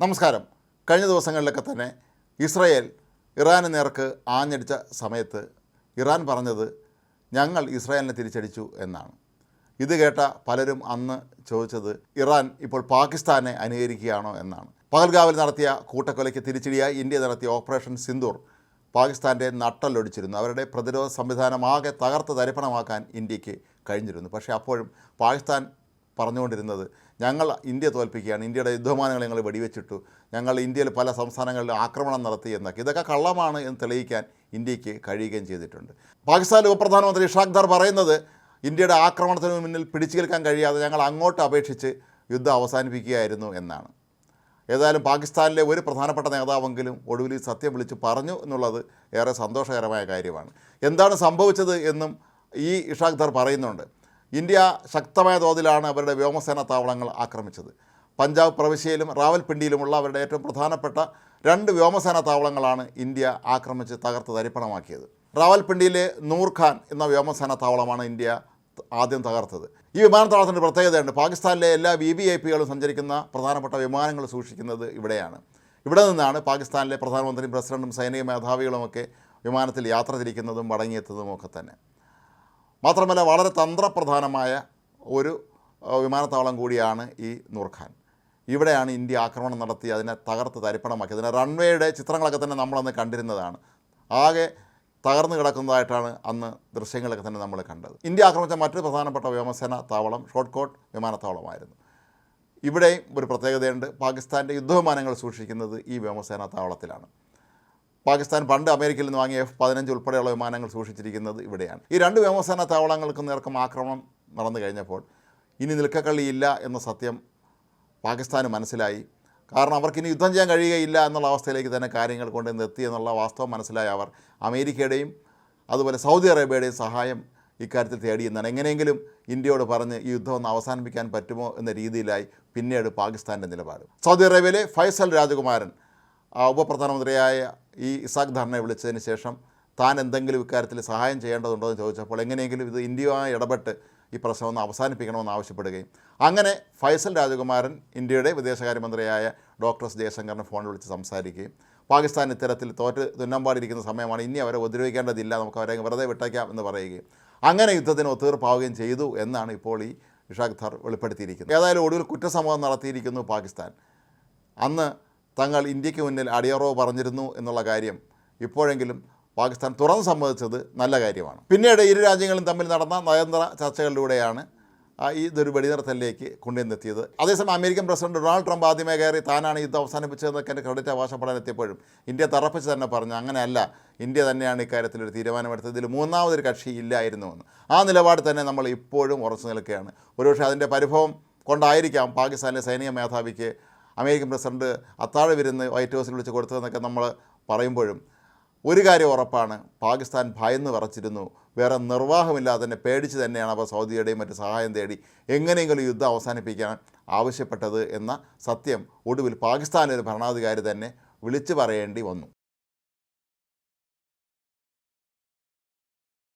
നമസ്കാരം. കഴിഞ്ഞ ദിവസങ്ങളിലൊക്കെ തന്നെ ഇസ്രയേൽ ഇറാന് നേർക്ക് ആഞ്ഞടിച്ച സമയത്ത് ഇറാൻ പറഞ്ഞത് ഞങ്ങൾ ഇസ്രായേലിനെ തിരിച്ചടിച്ചു എന്നാണ്. ഇത് കേട്ട പലരും അന്ന് ചോദിച്ചത് ഇറാൻ ഇപ്പോൾ പാകിസ്ഥാനെ അനുകരിക്കുകയാണോ എന്നാണ്. പകൽഗാവിൽ നടത്തിയ കൂട്ടക്കൊലയ്ക്ക് തിരിച്ചടിയായി ഇന്ത്യ നടത്തിയ ഓപ്പറേഷൻ സിന്ദൂർ പാകിസ്ഥാന്റെ നട്ടലൊടിച്ചിരുന്നു അവരുടെ പ്രതിരോധ സംവിധാനമാകെ തകർത്ത് തരിപ്പണമാക്കാൻ ഇന്ത്യയ്ക്ക് കഴിഞ്ഞിരുന്നു. പക്ഷേ അപ്പോഴും പാകിസ്ഥാൻ പറഞ്ഞുകൊണ്ടിരുന്നത്. ഞങ്ങൾ ഇന്ത്യ തോൽപ്പിക്കുകയാണ്. ഇന്ത്യയുടെ യുദ്ധമാനങ്ങൾ ഞങ്ങൾ വെടിവെച്ചിട്ടു. ഞങ്ങൾ ഇന്ത്യയിൽ പല സംസ്ഥാനങ്ങളിൽ ആക്രമണം നടത്തി എന്നൊക്കെ. ഇതൊക്കെ കള്ളമാണ് എന്ന് തെളിയിക്കാൻ ഇന്ത്യയ്ക്ക് കഴിയുകയും ചെയ്തിട്ടുണ്ട്. പാകിസ്ഥാൻ ഉപപ്രധാനമന്ത്രി ഇഷാഖ് ദർ പറയുന്നത് ഇന്ത്യയുടെ ആക്രമണത്തിന് മുന്നിൽ പിടിച്ചു കേൾക്കാൻ കഴിയാതെ ഞങ്ങൾ അങ്ങോട്ട് അപേക്ഷിച്ച് യുദ്ധം അവസാനിപ്പിക്കുകയായിരുന്നു എന്നാണ്. ഏതായാലും പാകിസ്ഥാനിലെ ഒരു പ്രധാനപ്പെട്ട നേതാവെങ്കിലും ഒടുവിൽ സത്യം വിളിച്ച് പറഞ്ഞു എന്നുള്ളത് ഏറെ സന്തോഷകരമായ കാര്യമാണ്. എന്താണ് സംഭവിച്ചത് എന്നും ഈ ഇഷാഖ് ദർ പറയുന്നുണ്ട്. ഇന്ത്യ ശക്തമായ തോതിലാണ് അവരുടെ വ്യോമസേന താവളങ്ങൾ ആക്രമിച്ചത്. പഞ്ചാബ് പ്രവിശ്യയിലും റാവൽപിണ്ടിയിലുമുള്ള അവരുടെ ഏറ്റവും പ്രധാനപ്പെട്ട രണ്ട് വ്യോമസേന താവളങ്ങളാണ് ഇന്ത്യ ആക്രമിച്ച് തകർത്ത് തരിപ്പണമാക്കിയത്. റാവൽപിണ്ടിയിലെ നൂർഖാൻ എന്ന വ്യോമസേന താവളമാണ് ഇന്ത്യ ആദ്യം തകർത്തത്. ഈ വിമാനത്താവളത്തിന്റെ പ്രത്യേകതയുണ്ട്. പാകിസ്ഥാനിലെ എല്ലാ വി ഐ പികളും സഞ്ചരിക്കുന്ന പ്രധാനപ്പെട്ട വിമാനങ്ങൾ സൂക്ഷിക്കുന്നത് ഇവിടെയാണ്. ഇവിടെ നിന്നാണ് പാകിസ്ഥാനിലെ പ്രധാനമന്ത്രിയും പ്രസിഡന്റും സൈനിക മേധാവികളുമൊക്കെ വിമാനത്തിൽ യാത്ര തിരിക്കുന്നതും മടങ്ങിയെത്തുന്നതും ഒക്കെ തന്നെ. മാത്രമല്ല വളരെ തന്ത്രപ്രധാനമായ ഒരു വിമാനത്താവളം കൂടിയാണ് ഈ നൂർഖാൻ. ഇവിടെയാണ് ഇന്ത്യ ആക്രമണം നടത്തി അതിനെ തകർത്ത് തരിപ്പണമാക്കി അതിനെ റൺവേയുടെ ചിത്രങ്ങളൊക്കെ തന്നെ നമ്മളന്ന് കണ്ടിരുന്നതാണ്. ആകെ തകർന്നു കിടക്കുന്നതായിട്ടാണ് അന്ന് ദൃശ്യങ്ങളൊക്കെ തന്നെ നമ്മൾ കണ്ടത്. ഇന്ത്യ ആക്രമിച്ച മറ്റൊരു പ്രധാനപ്പെട്ട വ്യോമസേന താവളം ഷോർട്ട് കോട്ട് വിമാനത്താവളമായിരുന്നു. ഇവിടെയും ഒരു പ്രത്യേകതയുണ്ട്. പാകിസ്ഥാന്റെ യുദ്ധവിമാനങ്ങൾ സൂക്ഷിക്കുന്നത് ഈ വ്യോമസേന താവളത്തിലാണ്. പാകിസ്ഥാൻ പണ്ട് അമേരിക്കയിൽ നിന്ന് വാങ്ങിയ എഫ് പതിനഞ്ച് ഉൾപ്പെടെയുള്ള വിമാനങ്ങൾ സൂക്ഷിച്ചിരിക്കുന്നത് ഇവിടെയാണ്. ഈ രണ്ട് വ്യോമസേന താവളങ്ങൾക്ക് നേർക്കും ആക്രമണം നടന്നു കഴിഞ്ഞപ്പോൾ ഇനി നിൽക്കക്കള്ളിയില്ല എന്ന സത്യം പാകിസ്ഥാന് മനസ്സിലായി. കാരണം അവർക്കിനി യുദ്ധം ചെയ്യാൻ കഴിയുകയില്ല എന്നുള്ള അവസ്ഥയിലേക്ക് തന്നെ കാര്യങ്ങൾ കൊണ്ട് എത്തി എന്നുള്ള വാസ്തവം മനസ്സിലായ അവർ. അമേരിക്കയുടെയും അതുപോലെ സൗദി അറേബ്യയുടെയും സഹായം ഇക്കാര്യത്തിൽ തേടിയെന്നാണ് എങ്ങനെയെങ്കിലും ഇന്ത്യയോട് പറഞ്ഞ് ഈ യുദ്ധം ഒന്ന് അവസാനിപ്പിക്കാൻ പറ്റുമോ എന്ന രീതിയിലായി പിന്നീട് പാകിസ്ഥാന്റെ നിലപാട്. സൗദി അറേബ്യയിലെ ഫൈസൽ രാജകുമാരൻ ഉപപ്രധാനമന്ത്രിയായ ഈ ഇസാഖ് ധർണയെ വിളിച്ചതിന് ശേഷം താൻ എന്തെങ്കിലും ഇക്കാര്യത്തിൽ സഹായം ചെയ്യേണ്ടതുണ്ടോ എന്ന് ചോദിച്ചപ്പോൾ എങ്ങനെയെങ്കിലും ഇത് ഇന്ത്യയുമായി ഇടപെട്ട് ഈ പ്രശ്നം ഒന്ന് അവസാനിപ്പിക്കണമെന്ന് ആവശ്യപ്പെടുകയും. അങ്ങനെ ഫൈസൽ രാജകുമാരൻ ഇന്ത്യയുടെ വിദേശകാര്യമന്ത്രിയായ ഡോക്ടർ എസ് ജയശങ്കറിനെ ഫോണിൽ വിളിച്ച് സംസാരിക്കുകയും പാകിസ്ഥാൻ ഇത്തരത്തിൽ തോറ്റ് തുന്നമ്പാടിയിരിക്കുന്ന സമയമാണ് ഇനി അവരെ ഉപദ്രവിക്കേണ്ടതില്ല നമുക്ക് അവരെ വെറുതെ വിട്ടേക്കാം എന്ന് പറയുകയും. അങ്ങനെ യുദ്ധത്തിന് ഒത്തീർപ്പാവുകയും ചെയ്തു എന്നാണ് ഇപ്പോൾ ഈ ഇഷാഖ് ധർ വെളിപ്പെടുത്തിയിരിക്കുന്നത്. ഏതായാലും ഒടുവിൽ കുറ്റസമൂഹം നടത്തിയിരിക്കുന്നു പാകിസ്ഥാൻ. അന്ന് തങ്ങൾ ഇന്ത്യയ്ക്ക് മുന്നിൽ അടിയറവ് പറഞ്ഞിരുന്നു എന്നുള്ള കാര്യം ഇപ്പോഴെങ്കിലും പാകിസ്ഥാൻ തുറന്ന് സമ്മതിച്ചത് നല്ല കാര്യമാണ്. പിന്നീട് ഇരു രാജ്യങ്ങളും തമ്മിൽ നടന്ന നയതന്ത്ര ചർച്ചകളിലൂടെയാണ് ഈ ഇതൊരു വെടിനിർത്തലിലേക്ക് കൊണ്ടുവന്നെത്തിയത്. അതേസമയം അമേരിക്കൻ പ്രസിഡന്റ് ഡൊണാൾഡ് ട്രംപ് ആദ്യമേ കയറി താനാണ് യുദ്ധം അവസാനിപ്പിച്ചതെന്നൊക്കെ എന്റെ ക്രെഡിറ്റ് അവകാശപ്പെടാൻ എത്തിയപ്പോഴും ഇന്ത്യ തറപ്പിച്ച് തന്നെ പറഞ്ഞു. അങ്ങനെയല്ല ഇന്ത്യ തന്നെയാണ് ഇക്കാര്യത്തിൽ ഒരു തീരുമാനമെടുത്തത്. ഇതിൽ മൂന്നാമതൊരു കക്ഷി ഇല്ലായിരുന്നുവെന്ന്. ആ നിലപാട് തന്നെ നമ്മൾ ഇപ്പോഴും ഉറച്ചു നിൽക്കുകയാണ്. ഒരുപക്ഷെ അതിന്റെ പരിഭവം കൊണ്ടായിരിക്കാം പാകിസ്ഥാനിലെ സൈനിക മേധാവിക്ക് അമേരിക്കൻ പ്രസിഡന്റ് അത്താഴ വിരുന്ന് വൈറ്റ് ഹൗസിൽ വിളിച്ച് കൊടുത്തതെന്നൊക്കെ നമ്മൾ പറയുമ്പോഴും ഒരു കാര്യം ഉറപ്പാണ് പാകിസ്ഥാൻ ഭയന്ന് വിറച്ചിരുന്നു. വേറെ നിർവാഹമില്ലാതെ തന്നെ പേടിച്ച് തന്നെയാണ് അവർ സൗദിയുടെയും മറ്റ് സഹായം തേടി എങ്ങനെയെങ്കിലും യുദ്ധം അവസാനിപ്പിക്കാൻ ആവശ്യപ്പെട്ടത് എന്ന സത്യം ഒടുവിൽ പാകിസ്ഥാനിലെ ഭരണാധികാരി തന്നെ വിളിച്ചു പറയേണ്ടി വന്നു.